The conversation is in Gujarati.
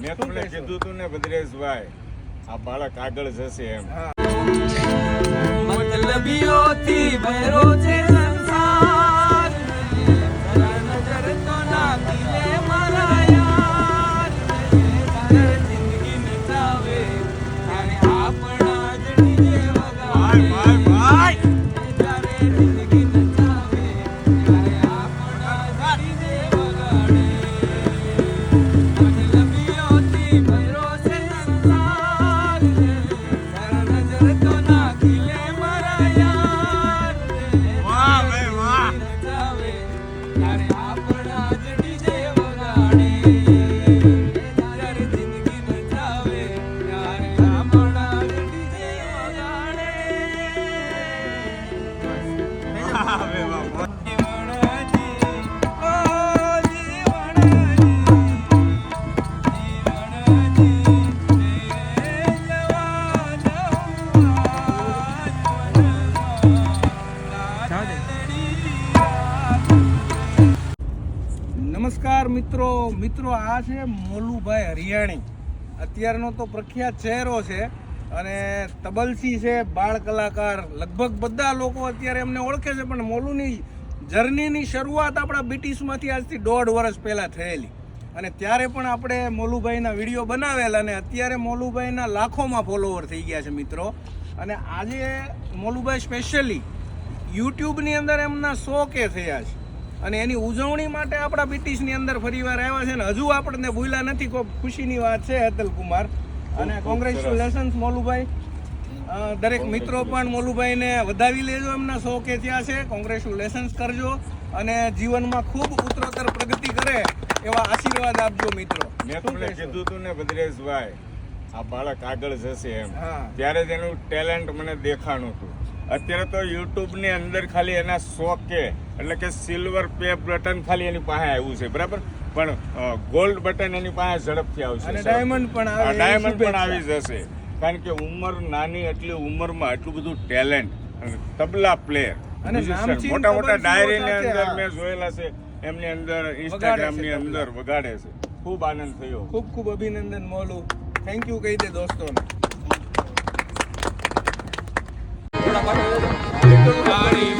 મેં તમને કીધું તું ને આ બાળક આગળ જશે એમ. મતલબીઓથી જિંદગી નચાવે આપણા જ નમસ્કાર મિત્રો મિત્રો આ છે મોલુભાઈ હરિયાણી. અત્યારનો તો પ્રખ્યાત ચહેરો છે. અને તબલસી છે, બાળ કલાકાર. લગભગ બધા લોકો અત્યારે એમને ઓળખે છે, પણ મોલુની જર્નીની શરૂઆત આપણા બ્રિટિશમાંથી આજથી દોઢ વર્ષ પહેલાં થયેલી. અને ત્યારે પણ આપણે મોલુભાઈના વીડિયો બનાવેલા અને અત્યારે મોલુભાઈના લાખોમાં ફોલોવર થઈ ગયા છે મિત્રો. અને આજે મોલુભાઈ સ્પેશિયલી યુટ્યુબની અંદર એમના સો કે થયા છે. અને એની ઉજવણી માટે આપણા બ્રિટિશની અંદર ફરીવાર આવ્યા છે ને હજુ આપણને ભૂલ્યા નથી. કોઈ ખુશીની વાત છે, હેતલ કુમાર? અને કોંગ્રેચ્યુલેશન્સ મોલુભાઈ. દરેક મિત્રો પણ મોલુભાઈને વધાવી લેજો એમના સો કે ત્યાં છે. કોંગ્રેચ્યુલેશન્સ કરજો અને જીવનમાં ખૂબ ઉત્તરોત્તર પ્રગતિ કરે એવા આશીર્વાદ આપજો મિત્રો. મેં તમને? કીધું તું ને ભદ્રેશભાઈ આ બાળક આગળ જશે એમ. ત્યારે જ એનું ટેલેન્ટ મને દેખાણું હતું. અત્યારે તો યુટ્યુબની અંદર ખાલી એના શોખ કે એટલે કે સિલ્વર પે બટન ખાલી એની પાસે આવ્યું છે. બરાબર? પણ ગોલ્ડ બટન એની પાસે ઝડપથી આવશે અને diamond પણ diamond પણ આવી જશે. કારણ કે ઉંમર નાની એટલી ઉંમરમાં એટલું બધું ટેલેન્ટ તબલા પ્લેયર મોટા મોટા તબલચીઓ ડાયરી ની અંદર મેં જોયેલા છે એમની અંદર ઇન્સ્ટાગ્રામની અંદર વગાડે છે. ખૂબ આનંદ થયો. ખૂબ ખૂબ અભિનંદન મોલુ. થેન્ક યુ કહી દે દોસ્તોને. તાળી